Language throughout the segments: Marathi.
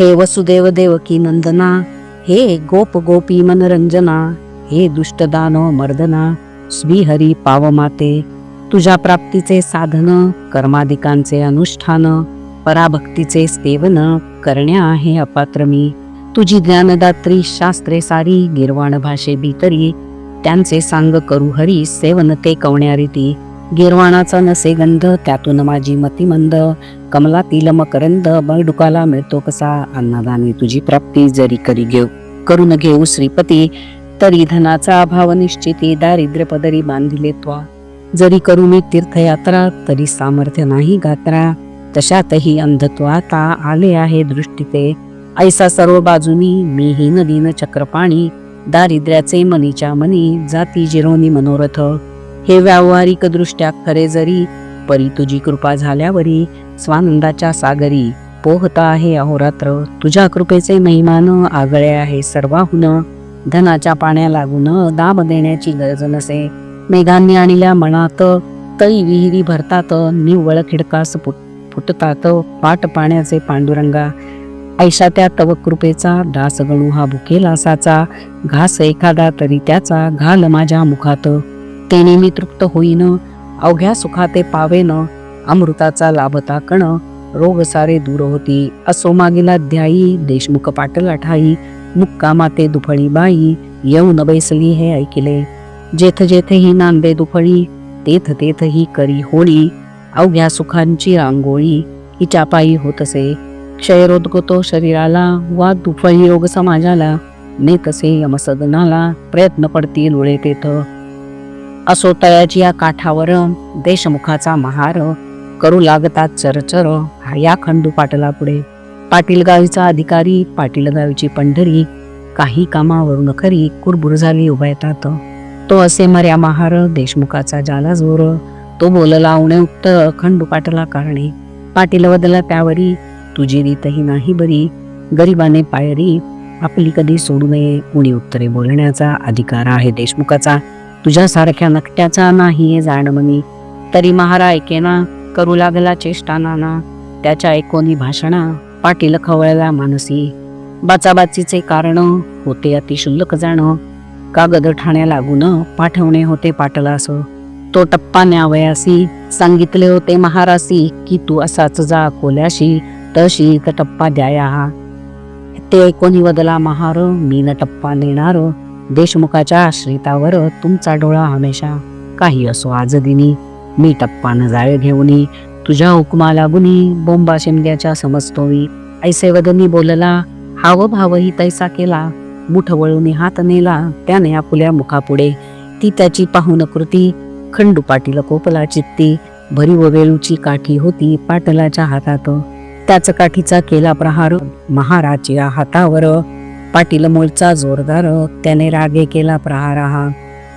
हे वसुदेव देवकी नंदना हे गोप गोपी मनरंजना हे दुष्ट दानव मर्दना श्रीहरी पावमाते तुझ्या प्राप्तीचे साधन कर्माधिकांचे अनुष्ठान पराभक्तीचे सेवन करण्या आहे अपात्र मी. तुझी ज्ञानदात्री शास्त्रे सारी गिरवाण भाषे भीतरी त्यांचे सांग करू हरी सेवन ते कवण्यारी ती. गिरवाणाचा नसे गंध त्यातून माझी मतिमंद कमलातील मकरंद बळडुकाला मिळतो कसा? अन्नदाने तुझी प्राप्ती जरी करी घेऊ. करून घेऊ श्रीपती तरी धनाचा अभाव निश्चिती. दारिद्र्य पदरी बांधिले त्वा. जरी करू मी तीर्थयात्रा तरी सामर्थ्य नाही गात्रा. तशातही अंधत्व आता आले आहे दृष्टीते ऐसा सर्व बाजूनी मी हीन दिन चक्रपाणी. दारिद्र्याचे मनीच्या मनी जाती जिरोनी मनोरथ. हे व्यावहारिक दृष्ट्या खरे जरी परी तुझी कृपा झाल्यावरी स्वानंदाच्या सागरी पोहता आहे अहोरात्र. तुझ्या कृपेचे महिमान आगळे आहे सर्वाहून. धनाच्या पाण्या लागून दाब देण्याची गरज नसे. मेघांनी आणल्या मनात तळी विहिरी भरतात निव्वळ खिडकास फुट फुटतात पाट पाण्याचे पांडुरंगा. ऐशा त्या तव कृपेचा दास गणू हा भुकेलासाचा घास एखादा तरी त्याचा घाल माझ्या मुखात. तेने मी तृप्त होईन अवघ्या सुखाते पावेन. अमृताचा लाभता कण रोग सारे दूर होती. असो मागील अध्यायी देशमुख पाटला ठाई मुक्का माते दुफळी बाई येऊन बैसली हे ऐकिले. जेथ जेथे ही नांदे दुफळी तेथ तेथ ही करी होळी अवघ्या सुखांची रांगोळी हिच्या पायी होतसे. क्षयरोध तो शरीराला वा दुफळी योग समाजाला नेतसे यमसदनाला प्रयत्न पडतील उळे तेथ. असो तयाची या काठावर देशमुखाचा महार करू लागतात चरचर. या खंडू पाटला पुढे अधिकारी पाटीलगावीची पंढरी. काही कामावरून खरी कुरबुर झाली उभा येतात. तो असे मर्या महार देशमुखाचा जाला जोर. तो बोलला उणे उक्त खंडू पाटला कारणे. पाटील बदला त्यावरी तुझी रीतही नाही बरी. गरिबाने पायरी आपली कधी सोडू नये. उणी उत्तरे बोलण्याचा अधिकार आहे देशमुखाचा. तुझ्यासारख्या नकट्याचा नाही हे जाणमनी. तरी महारा ऐकेना करू लागला चेष्टा नाना त्याच्या एकोणी भाषणा पाटील खवळला मानसी. बाचाबाचीचे कारण होते अतिशुल्लक जाणं. कागद ठाण्या लागून पाठवणे होते पाटलास. तो टप्पा न्यावयासी सांगितले होते महारासी की तू असाच जा कोल्याशी तशी तर टप्पा द्याया. हा ते ऐकून बदला महार मी न टप्पा नेणार देशमुखाच्या आश्रितावर तुमचा डोळा हमेशा. काही असो आज दिनी मी टप्पान जाळ जाळे घेऊनी तुझ्या हुकमा लागुनी बोंबा शिमग्याच्या समजतोवी ऐसे वदनी बोलला हाव भावही तैसा केला. मुठ वळून हात नेला त्याने आपुल्या मुखापुढे. ती त्याची पाहून कृती खंडू पाटील कोपला चित्ती. भरी व वेळूची काठी होती पाटलाच्या हातात. त्याच काठीचा केला प्रहार महाराजच्या हातावर. पाटील मोळचा जोरदार त्याने रागे केला प्रहार. हा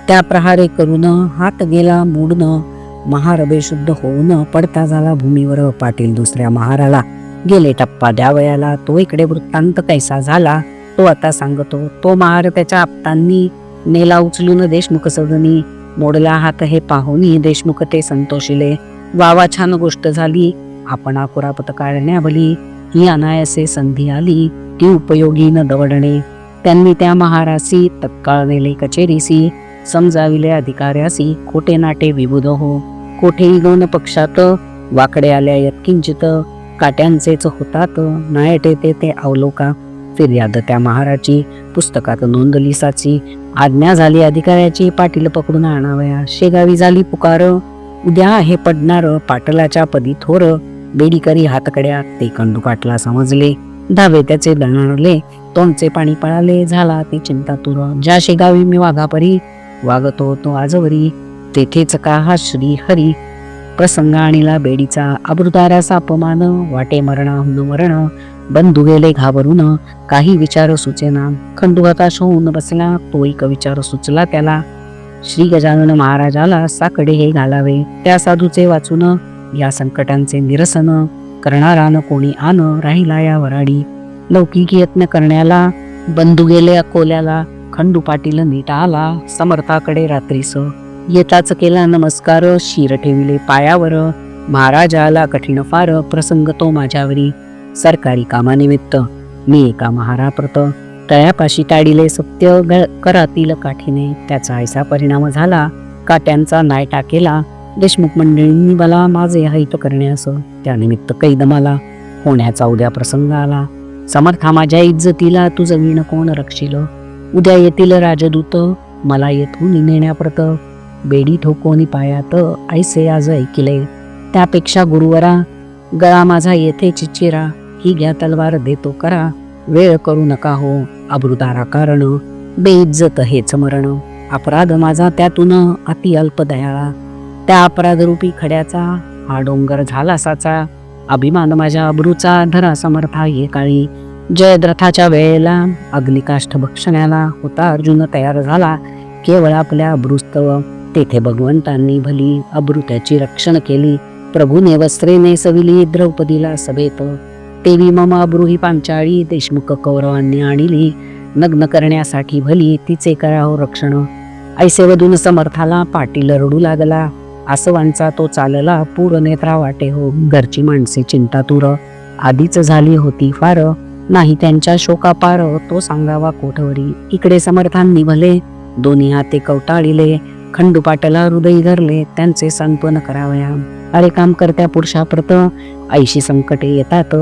त्या प्रहारे करून हात गेला मूडन. महार बेशुद्ध होऊन पडता झाला भूमीवर पाटील दुसऱ्या महाराला. गेले टप्पा द्यावयाला तो इकडे वृत्तांत कैसा झाला? तो आता सांगतो तो महार त्याच्या आपतांनी नेला उचलून देशमुख सदनी. मोडला हात हे पाहुनी देशमुख ते संतोषिले. वावा छान गोष्ट झाली. आपण आकुरापत काढण्याभली ही अनायसे संधी आली. ती उपयोगी न दवडणे. त्यांनी त्या महारासी तत्काळ नेले कचेरीसी. समजाविले अधिकाऱ्यासी. खोटे नाटे विबुध हो. कोठेही दोन पक्षात? वाकडे आल्या यत्किंचित काट्यांचेच होतात. नायटे ते ते अवलोका. फिर्याद त्या महाराची पुस्तकात नोंदली साची आज्ञा झाली अधिकाऱ्याची. पाटील पकडून आणावया. शेगावी झाली पुकार. उद्या आहे पडणार पाटलाच्या पदी थोर. बेडीकरी हातकड्या ते कंडू समजले. धावे त्याचे दणले तोंडचे पाणी पळाले. झाला ते चिंता तुर ज्या शेगावी मी वाघापरी. वागतो तो आजवरी. तेथेच का हा श्री हरी. प्रसंग आणिला बेडीचा अबृदाराचा अपमान वाटे मरण मरण बंधू गेले घाबरून काही विचार सुचेना. खंडुघाताश होऊन बसला तो एक विचार सुचला त्याला. श्री गजानन महाराजाला साकडे हे घालावे. त्या साधूचे वाचून या संकटांचे निरसन करणारा न कोणी आन राहिला या वराडी. लौकिक यत्न करण्याला बंधू गेले अकोल्याला खंडू पाटील नीट आला समर्थाकडे रात्रीस येताच केला नमस्कार शिर ठेविले पायावर. महाराजाला कठीण फार प्रसंग तो माझ्यावरी. सरकारी कामानिमित्त मी एका महाराप्रत. तळ्यापाशी ताडिले सत्य ग- करातील काठीने. त्याचा ऐसा परिणाम झाला काट्यांचा नाय टाकेला देशमुख मंडळींनी मला माझे हित करण्यास त्यानिमित्त कैद मला. होण्याचा उद्या प्रसंग आला. समर्था माझ्या इज्जतीला तुझं विण कोण रक्षिल? उद्या येतील राजदूत मला येथून नेण्याप्रत. बेडी ठोकोनी पायात ऐसे आज ऐकिले. त्यापेक्षा गुरुवरा गळा माझा येथे चिचिरा ही घ्या तलवार देतो करा. वेळ करू नका हो अब्रुदारा कारण बेइज्जत हेच मरण. अपराध माझा त्यातून अति अल्प दयाळा. त्या अपराधरूपी खड्याचा हा डोंगर झाला साचा अभिमान माझ्या अब्रूचा धरा समर्था ये काळी. जयद्रथाच्या वेळेला अग्निकाष्ठ भक्षण्याला होता अर्जुन तयार झाला. केवळ आपल्या अब्रुस्तव तेथे भगवंतांनी भली अब्रू त्याची रक्षण केली. प्रभूने वस्त्रे नेसविली द्रौपदीला सभेत. तेवी मम अब्रुही पांचाळी देशमुख कौरवांनी आणली. नग्न करण्यासाठी भली तिचे करावं रक्षण. ऐसे वधून समर्थाला पाटील रडू लागला. आसवांचा तो चालला पूर नेत्रा वाटे हो. घरची माणसे चिंतातूर. आधीच झाली होती फार. नाही त्यांच्या शोकापार तो सांगावा कोठवरी. इकडे समर्थांनी भले. दोन्ही हाते कवटाळिले. खंडूपाटला हृदय धरले त्यांचे सांत्वन करावया. अरे काम करत्या पुरुषाप्रत ऐशी संकटे येतात.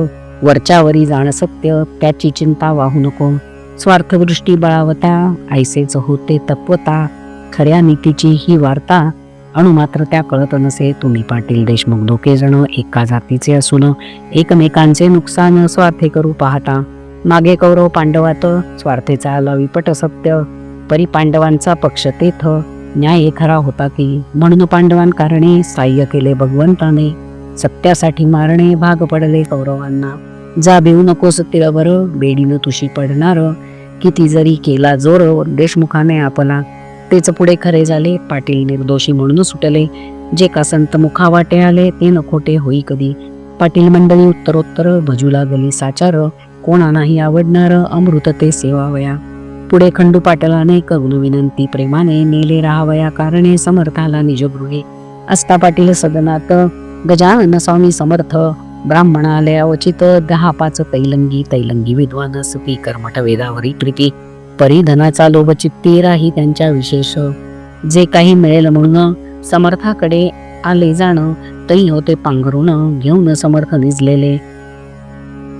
वरच्यावरी जाण सत्य त्याची चिंता वाहू नको. स्वार्थदृष्टी बळावत्या ऐसेच होते तत्वता. खऱ्या नीतीची ही वार्ता अणु मात्र त्या कळत नसे. तुम्ही पाटील देशमुख दोघे जण एका जातीचे असून एकमेकांचे नुकसान स्वार्थे करू पाहता. मागे कौरव पांडवात स्वार्थेचा आला विपट सत्य. परी पांडवांचा पक्ष तेथ. न्याय खरा होता की म्हणून पांडवांकारणे साह्य केले भगवंताने सत्यासाठी मारणे भाग पडले कौरवांना. जा भिवू नकोस तिळवर बेडीनं तुशी पडणार. किती जरी केला जोर देशमुखाने आपला. तेच पुढे खरे झाले पाटील निर्दोषी म्हणून सुटले. जे का संत मुखावाटे आले ते न खोटे होई कधी. पाटील मंडळी उत्तरोत्तर भजू लागली साचार. कोणा नाही आवडणार अमृत ते सेवावया. पुढे खंडू पाटलाने करून विनंती प्रेमाने नेले राहावया कारणे समर्थाला निजगृहे. असता पाटील सदनात गजानन स्वामी समर्थ ब्राह्मणालय अवचित दहा पाच तैलंगी तैलंगी विद्वान सुपी कर्मठ वेदावरी प्रीती परिधनाचा लोभ चित्ती राही त्यांच्या विशेष. जे काही मिळेल म्हणून समर्थाकडे आले जाणं तरी होते पांघरून घेऊन समर्थ निजलेले.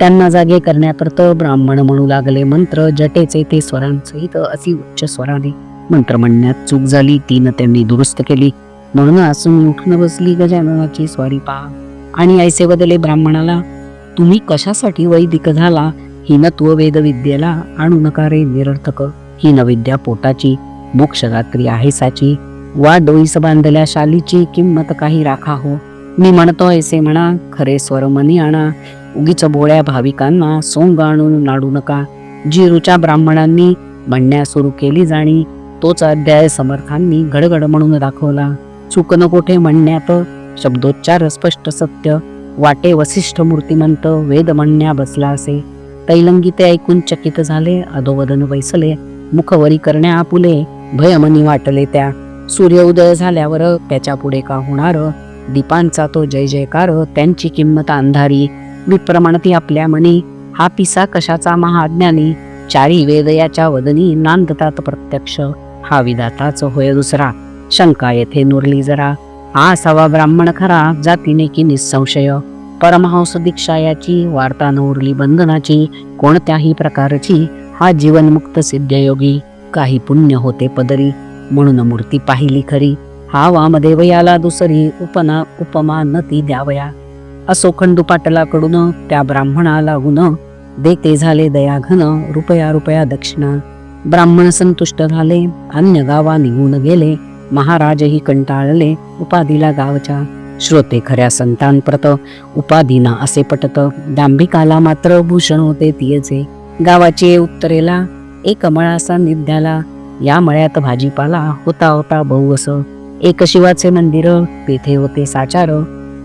त्यांना जागे करण्याकरता ब्राह्मण म्हणू लागले. मंत्र जटेचे ते स्वरांसहित अति उच्च स्वराने मंत्र म्हणण्यात चूक झाली. तीन त्यांनी दुरुस्त केली. म्हणून असून उठून बसली गजाननाची स्वारी पहा आणि ऐसे बदले ब्राह्मणाला तुम्ही कशासाठी वैदिक झाला? ही नत्व वेदविद्येला आणू नका रे निरर्थक. ही नविद्या पोटाची मोक्षदात्री आहे साची वा डोईस बांधल्या शालीची किंमत काही राखा हो. मी म्हणतो ऐसे म्हणा खरे स्वरमनी आणा. उगीच बोळ्या भाविकांना सोंग आणून नाडू नका. जी रुचा ब्राह्मणांनी म्हणण्यास सुरू केली जाणी तोच अध्याय समर्थांनी घडघड म्हणून दाखवला. चुकन न कोठे म्हणण्यात शब्दोच्चार स्पष्ट सत्य वाटे वसिष्ठ मूर्तिमंत वेद म्हणण्या बसला असे. तैलंगी ते ऐकून चकित झाले अधोवदन बैसले मुखवरी करण्या आपुले भयमनी वाटले त्या. सूर्य उदय झाल्यावर त्याच्या पुढे का होणार? दीपांचा तो जय जयकार त्यांची किंमत अंधारी. विप्रमाणती आपल्या मनी हा पिसा कशाचा महाज्ञानी? चारी वेद याच्या वदनी नांदतात प्रत्यक्ष. हा विधाताच होय दुसरा. शंका येथे नुरली जरा. हा असावा ब्राह्मण खरा जातीने की निसंशय? परमहंस दीक्षा याची वार्ता नवरली बंधनाची कोणत्याही प्रकारची? हा जीवनमुक्त सिद्धयोगी. काही पुण्य होते पदरी. म्हणून मूर्ती पाहिली खरी. हा वामदेव याला दुसरी उपना उपमा न ती द्यावया. असो खंडू पाटलाकडून त्या ब्राह्मणाला गुण देते झाले दयाघन रुपया रुपया दक्षिणा. ब्राह्मण संतुष्ट झाले अन्य गावा निघून गेले महाराजही कंटाळले उपाधीला गावच्या. श्रोते खऱ्या संतांप्रत उपाधीना असे पटत दांभिकाला मात्र भूषण होते तियेचे. गावाचे उत्तरेला एक मळासा निध्याला या मळ्यात भाजीपाला होता होता बहु असं एक शिवाचे मंदिर तेथे होते साचार.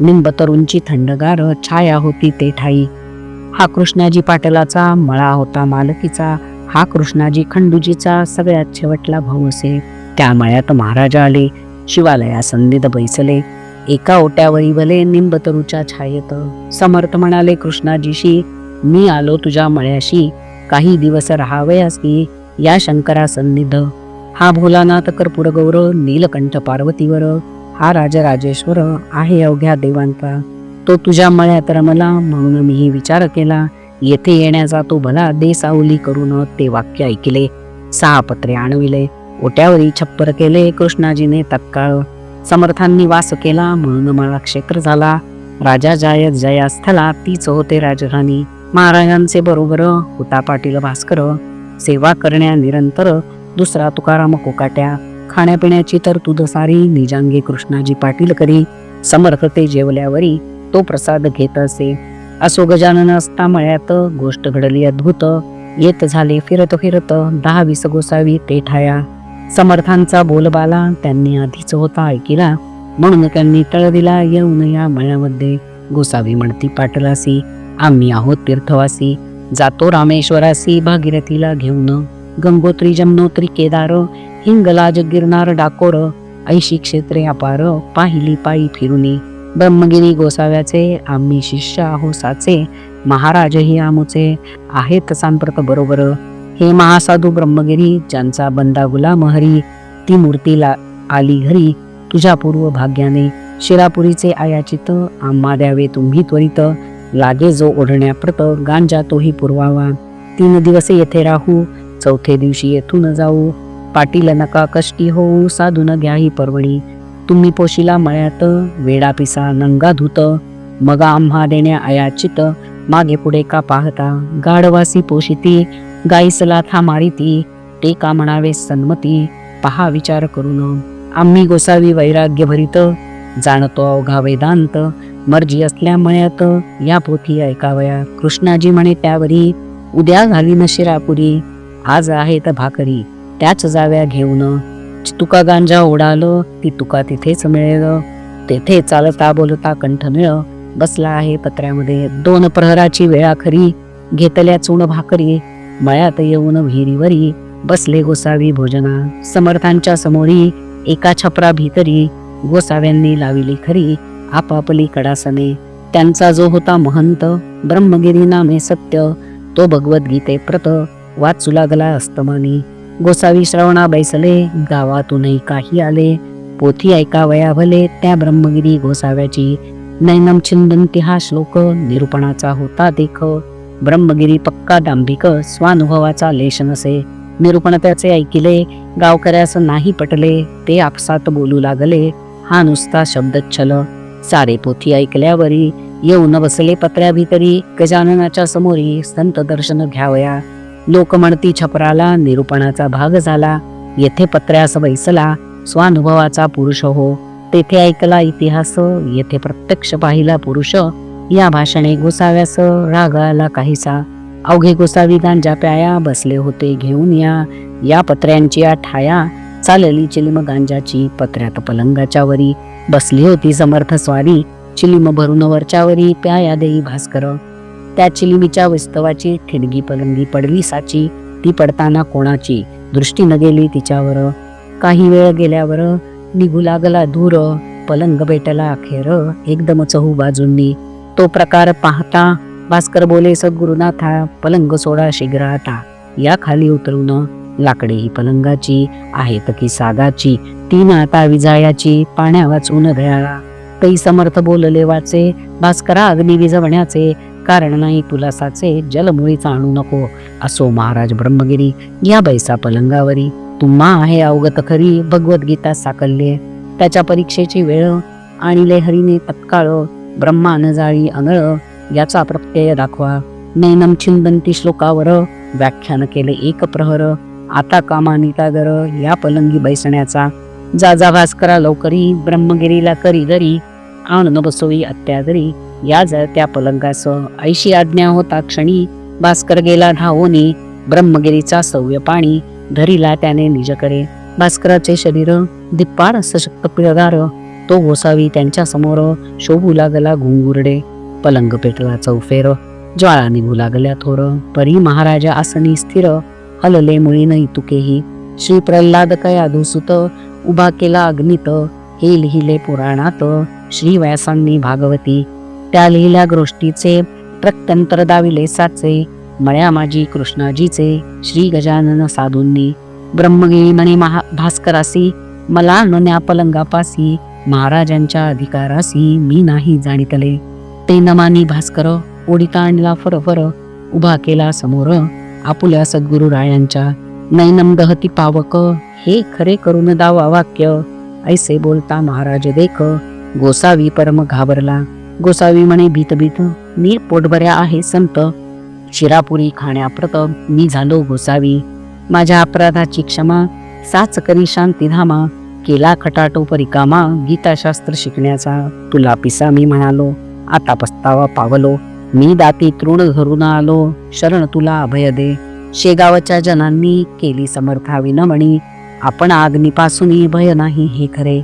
निंबतरुंची थंडगार छाया होती ते ठाई. हा कृष्णाजी पाटलाचा मळा होता मालकीचा हा कृष्णाजी खंडूजीचा सगळ्यात शेवटला भाऊ असे. त्या मळ्यात महाराजा आले शिवालया संधीत बैसले. एका ओट्यावरी भले निंबतरूच्या छायेत. समर्थ म्हणाले कृष्णाजीशी मी आलो तुझ्या मळ्याशी. काही दिवस राहावयास की या शंकरा सन्निध हा भोलानाथ कर्पूरगौर नीलकंठ पार्वतीवर. हा राजराजेश्वर आहे अवघ्या देवांचा. तो तुझ्या मळ्यात रमला म्हणून मी विचार केला. येथे येण्याचा तो भला देसावली करून ते वाक्य ऐकले. सहा पत्रे आणविले. ओट्यावरी छप्पर केले कृष्णाजीने तत्काळ. समर्थांनी वास केला म्हणून मला क्षेत्र झाला. राजा जायत जयास्थला तीच होते राजधानी. महाराजांचे बरोबर होता पाटील भास्कर. सेवा करण्या निरंतर दुसरा तुकाराम कोकाट्या. खाण्यापिण्याची तरतूद सारी निजांगी कृष्णाजी पाटील करी समर्थ ते जेवल्यावरी तो प्रसाद घेत असे. असो गजानन असता मळ्यात गोष्ट घडली अद्भुत येत झाले फिरत फिरत दहा वीस गोसावी ते ठाया समर्थांचा बोलबाला त्यांनी आधीच होता ऐकिला म्हणून त्यांनी तळ दिला येऊन या मळ्यामध्ये. गोसावी म्हणती पाटलासी आम्ही आहोत तीर्थवासी जातो रामेश्वरासी भागीरथीला घेऊन. गंगोत्री जमनोत्री केदार हिंगलाज गिरनार डाकोर ऐशी क्षेत्रे अपार पाहिली पायी फिरुनी. ब्रह्मगिरी गोसाव्याचे आम्ही शिष्य आहो साचे महाराजही आमुचे आहेत सांप्रत बरोबर. हे महासाधू ब्रह्मगिरी ज्यांचा बंदा गुलाम हरी ती मूर्तीला आली घरी तुझ्या पूर्व भाग्याने. शिरापुरीचे आयाचित आम्हा द्यावे तुम्ही त्वरित. लागे जो ओढण्याप्रत गांजा तोही पुरवावा. तीन दिवस येथे राहू चौथे दिवशी येथून जाऊ. पाटील नका कष्टी होऊ साधून घ्या ही परवणी तुम्ही पोशिला मळ्यात वेडा पिसा नंगा धुत. मग आम्हा देण्या आयाचित मागे पुढे का पाहता. गाढवासी पोशिती गाईसला था मारिती. ते का म्हणावे सन्मती पहा विचार करून. आम्ही गोसावी वैराग्य भरित जाणतो अवघा वेदांत. मर्जी असल्या मळ्यात या पोथी ऐकावया. कृष्णाजी म्हणे त्यावरी उद्या घाली न शिरापुरी. आज आहेत भाकरी. त्याच जाव्या घेऊन. तुका गांजा ओढालं ती तुका तिथेच मिळेल. तेथे चालता बोलता कंठ मिळ बसला आहे पत्र्यामध्ये. दोन प्रहराची वेळा खरी. घेतल्या चूण भाकरी. मळ्यात येऊन विहिरीवरी. बसले गोसावी भोजना. समर्थांच्या समोरी एका छपरा भीतरी. गोसाव्यांनी लाविली खरी. आपापली कडासने. त्यांचा जो होता महंत ब्रह्मगिरी नामे सत्य तो भगवद्गीते प्रत वाचू लागला अस्तमानी. गोसावी श्रवणा बैसले गावातूनही काही आले. पोथी ऐकावया भले त्या ब्रह्मगिरी गोसाव्याची. नैनम छिंदंती हा श्लोक निरूपणाचा होता देख. ब्रह्मगिरी पक्का दांभिक स्वानुभवाचा लेश नसे. निरूपण त्याचे ऐकिले गावकऱ्यास नाही पटले ते आपसात बोलू लागले. हा नुसता शब्दच्छल सारे पोथी ऐकल्यावरी येऊन बसले पत्र्या भीतरी गजाननाच्या समोरी संत दर्शन घ्यावया. लोकमणती छपराला निरूपणाचा भाग झाला. येथे पत्र्यास बैसला स्वानुभवाचा पुरुष हो. तेथे ऐकला इतिहास येथे प्रत्यक्ष पाहिला पुरुष. या भाषणे गोसाव्यास रागाला काहीसा. अवघे गोसावी गांजा प्याया बसले होते घेऊन या. या पत्र्यांची या ठाया चालली चिलिम गांजाची पत्र्यात पलंगाच्या वरी. बसली होती समर्थ स्वारी. चिलिम भरून वरच्यावरी प्याया देई भास्कर. त्या चिलिमीच्या विस्तवाची ठिणगी पलंगी पडली साची ती पडताना कोणाची दृष्टी न गेली तिच्यावर. काही वेळ गेल्यावर निघू लागला दूर पलंग भेटला अखेर एकदम चहू बाजूंनी. तो प्रकार पाहता भास्कर बोले सद्गुरुनाथा पलंग सोडा शीघ्र आता या खाली उतरून लाकडे ही पलंगाची आहेत की सागाची तीन आता विजायाची पाण्या वाचून घ्याळा तै समर्थ बोलले वाचे भास्करा अग्नि विजवण्याचे कारण नाही तुला साचे जलमुळीच आणू नको. असो महाराज ब्रह्मगिरी या बैसा पलंगावरी. तुम्हा आहे अवगत खरी भगवद्गीता साकल्ये. त्याच्या परीक्षेची वेळ आणिले हरीने तत्काळ ब्रह्मान जाळी अनळ याचा प्रत्यय दाखवा. नैनम छिंदंती श्लोकावर व्याख्यान केले एक प्रहर. आता कामानिता गर या पलंगी बैसण्याचा. जा जा भास्करा लवकरी ब्रह्मगिरीला करी दरी. आण न बसोई अत्यादरी. या जळत्या पलंगासह ऐशी आज्ञा होता क्षणी भास्कर गेला धावोनी ब्रह्मगिरीचा सव्य पाणी धरीला त्याने निजकडे. भास्कराचे शरीर दिप्पाड सशक्त पिळगार. तो गोसावी त्यांच्यासमोर शोभू लागला घुंगुरडे. पलंग पेटला चौफेर. ज्वाळा निघू लागल्या थोर. परी महाराजा आसनी स्थिर. हलले मुळी इतुकेही. तुकेही श्री प्रल्हाद कयाधुसुत उभा केला अग्नित. हे लिहिले पुराणात श्री व्यासांनी भागवती. त्या लिहिल्या गोष्टीचे प्रत्यंतर दाविले साचे मळ्या माझी कृष्णाजीचे श्री गजानन साधूंनी. ब्रह्मगिरी म्हणे महा भास्करासी मला नन्या पलंगापासी महाराजांच्या अधिकारासी मी नाही जाणितले. ते नमानी भास्कर ओढिता आणला फरफर उभा केला समोर आपुल्या सद्गुरु रायांच्या नैनम दहती पावक हे खरे करून दावा वाक्य ऐसे बोलता महाराज देख गोसावी परम घाबरला. गोसावी म्हणे भीत भीत मी पोटभऱ्या आहे संत. शिरापुरी खाण्याप्रथम मी झालो गोसावी. माझ्या अपराधाची क्षमा साच करी शांतीधामा केला खटाटो परिकामा गीताशास्त्र शिकण्याचा तुला पिसा मी म्हणालो. आता पस्तावा पावलो. मी दाती तृण धरून आलो. शरण तुला अभय दे. शेगावच्या जनांनी केली समर्था विनमणी आपण आग्नीपासूनही भय नाही हे खरे.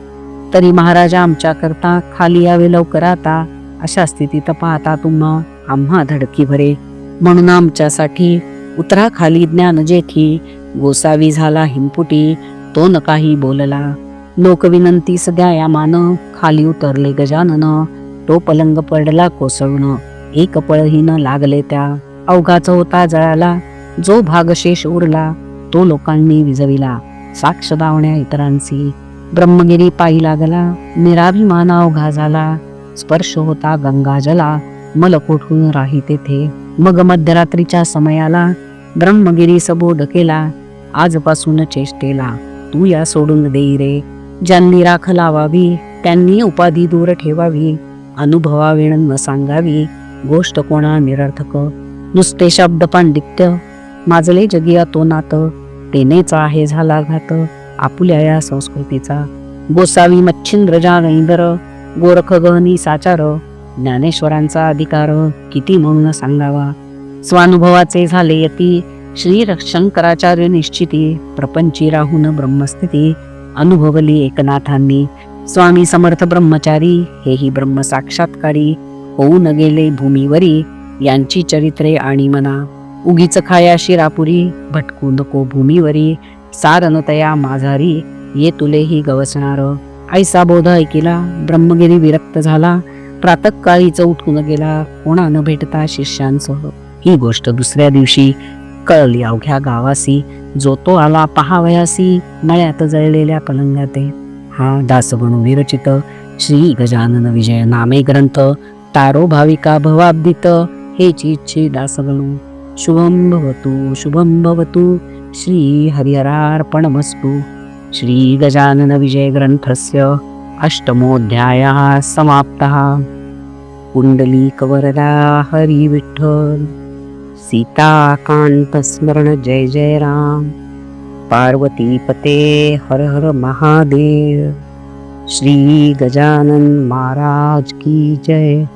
तरी महाराजा आमच्या करता खाली यावे लवकर आता. अशा स्थितीत पाहता तुम्हा आम्हा धडकी भरे म्हणून आमच्यासाठी उतराखाली ज्ञान जेथी गोसावी झाला हिमपुटी तो न काही बोलला. लोकविनंती सध्या या मान खाली उतरले गजानन. तो पलंग पडला कोसळून. एक पळही न लागले त्या. अवघाचा होता जळाला. जो भागशेष उरला तो लोकांनी विजविला. साक्ष दावण्या इतरांची ब्रह्मगिरी पायी लागला. निराभिमान अवघा झाला. स्पर्श होता गंगा जला मल कोठून राही तेथे मग मध्यरात्रीच्या समयाला ब्रह्मगिरी सबोध केला. आजपासून चेष्टेला तू या सोडून देई रे. ज्यांनी राख लावावी त्यांनी उपाधी दूर ठेवावी. अनुभवावेण न सांगावी. गोष्ट कोणा निरर्थक? नुसते शब्द पांडित्य. माजले जगिया तो नात. तेनेचा आहे झाला घात. आपुल्या या संस्कृतीचा. गोसावी मच्छिंद्र जानैंदर गोरख गहनी साचार ज्ञानेश्वरांचा अधिकार किती म्हणून सांगावा? स्वानुभवाचे झाले यती श्री शंकराचार्य निश्चिती प्रपंची राहून ब्रह्मस्थिती अनुभवली एकनाथांनी. स्वामी समर्थ ब्रह्मचारी हेही ब्रह्म साक्षात्कारी होऊन गेले भूमीवरी यांची चरित्रे आणि मना. उगीच खाया शिरापुरी भटकू नको भूमीवरी सारनतया माझारी ये तुलेही गवसणार. आईसा बोध ऐकिला ब्रह्मगिरी विरक्त झाला प्रातकाळीच उठून गेला कोणा न भेटता शिष्यांसह. ही गोष्ट दुसऱ्या दिवशी कळली अवघ्या गावासी जो तो आला पहावयासी मळ्यात जळलेल्या पलंगाते. हा दासगणू विरचित श्री गजानन विजय नामे ग्रंथ तारो भाविका भवाब्दित हेची इच्छे दासगणू. शुभम भवतु शुभम भवतु श्री हरिहरार्पणमस्तु. श्री गजानन विजय ग्रंथस्य अष्टमोऽध्यायः समाप्तः। कुण्डलीकवरदा हरि विठ्ठल सीताकान्तस्मरण जय जय राम। पार्वतीपते हर हर महादेव। श्री गजानन महाराज की जय